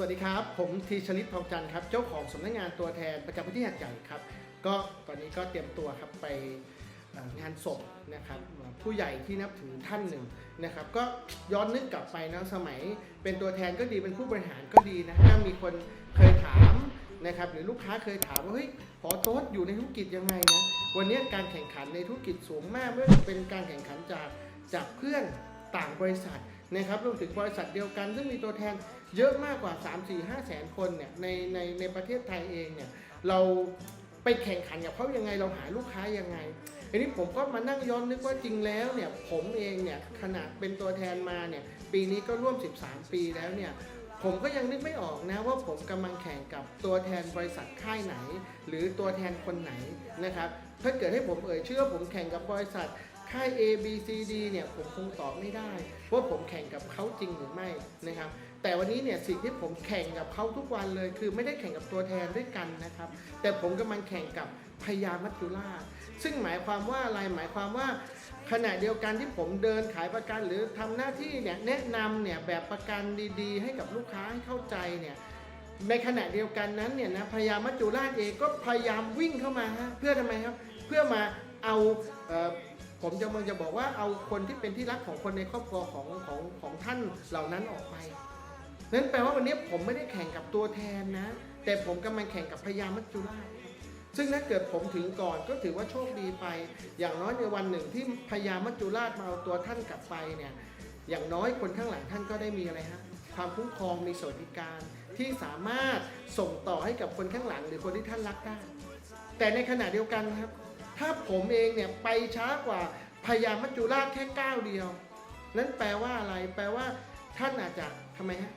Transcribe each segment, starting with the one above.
สวัสดีครับ ผมทีชลิตทองจันทร์ครับ เจ้าของสำนักงานตัวแทนประจำพื้นที่หัดใหญ่ครับ ก็ตอนนี้ก็เตรียมตัวครับไปงานศพนะครับผู้ใหญ่ที่นับถือท่านหนึ่งนะครับ ก็ย้อนนึกกลับไปนะสมัย เป็นตัวแทนก็ดีเป็นผู้บริหารก็ดีนะถ้ามีคนเคยถามนะครับหรือลูกค้าเคยถามว่าเฮ้ยพอโต๊ดอยู่ในธุรกิจยังไงนะวันนี้การแข่งขันในธุรกิจสูงมากไม่ว่าจะเป็นการแข่งขันจากจากเพื่อนต่างบริษัท นะครับรวมถึงบริษัทเดียวกัน ซึ่งมีตัวแทนเยอะมากกว่า 3 4 5แสนคนเนี่ยในในในประเทศไทยเองเนี่ยเราไปแข่งขันกับเขายังไงเราหาลูกค้ายังไงอันนี้ผมก็มานั่งย้อนนึกว่าจริงแล้วเนี่ยผมเองเนี่ยขนาดเป็นตัวแทนมาเนี่ยปีนี้ก็ร่วม 13 ปีแล้วเนี่ยผมก็ยังนึกไม่ออกนะว่าผมกำลังแข่งกับตัวแทนบริษัทค่ายไหน หรือตัวแทนคนไหนนะครับถ้าเกิดให้ผมเอ่ยชื่อผมแข่งกับบริษัท ค่าย A B C D เนี่ยผมคงตอบไม่ได้ว่าผมแข่งกับเขาจริงหรือไม่นะครับแต่วันนี้เนี่ยสิ่งที่ผมแข่งกับเขาทุกวันเลย คือไม่ได้แข่งกับตัวแทนด้วยกันนะครับ แต่ผมกำลังแข่งกับพญามัจจุราชซึ่งหมายความว่าอะไรหมายความว่าขณะเดียวกันที่ผมเดินขายประกันหรือทำหน้าที่เนี่ยแนะนำเนี่ยแบบประกันดีๆ ให้กับลูกค้าให้เข้าใจเนี่ยในขณะเดียวกันนั้นเนี่ยนะพญามัจจุราชเองก็พยายามวิ่งเข้ามาฮะเพื่อทำไมครับ เพื่อมาเอา ผมจะมึงจะบอกว่าเอาคนที่เป็นที่รักของคนในครอบครัวของของของท่านเหล่านั้นออกไปนั่นแปลว่าวันนี้ผมไม่ได้แข่งกับตัวแทนนะ แต่ผมกำลังแข่งกับพญามัจจุราชซึ่งถ้าเกิดผมถึงก่อนก็ถือว่าโชคดีไป อย่างน้อยในวันหนึ่งที่พญามัจจุราชมาเอาตัวท่านกลับไปเนี่ยอย่างน้อยคนข้างหลังท่านก็ได้มีอะไรฮะความคุ้มครองมีสวัสดิการที่สามารถส่งต่อให้กับคนข้างหลังหรือคนที่ท่านรักได้แต่ในขณะเดียวกันครับ ถ้าผมเองเนี่ยไปช้ากว่าพญามัจจุราชแค่ก้าวเดียว นั่นแปลว่าอะไร แปลว่า ท่านอาจจะทำไมฮะ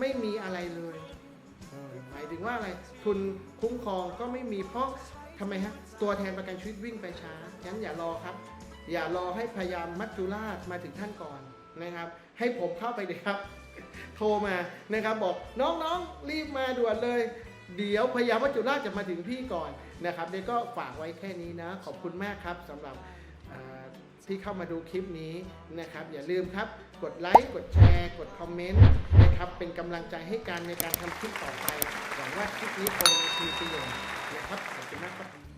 ไม่มีอะไรเลยหมายถึงว่าอะไรทุนคุ้มครองก็ไม่มีเพราะทำไมฮะตัวแทนประกันชีวิตวิ่งไปช้างั้นอย่ารอครับ อย่ารอให้พยายามมัจจุราชมาถึงท่านก่อนนะครับ ให้ผมเข้าไปเลยครับ โทรมานะครับบอกน้องๆรีบมาด่วนเลย เดี๋ยวพญาวัจจุราชจะมาถึงพี่ก่อนนะครับเดี๋ยวก็ฝากไว้แค่นี้นะ ขอบคุณมากครับสำหรับที่เข้ามาดูคลิปนี้นะครับ อย่าลืมครับกดไลค์กดแชร์ กดคอมเมนต์นะครับเป็นกำลังใจให้กันในการทำคลิปต่อไปหวังว่าคลิปนี้คงมีประโยชน์นะครับขอบคุณมากครับ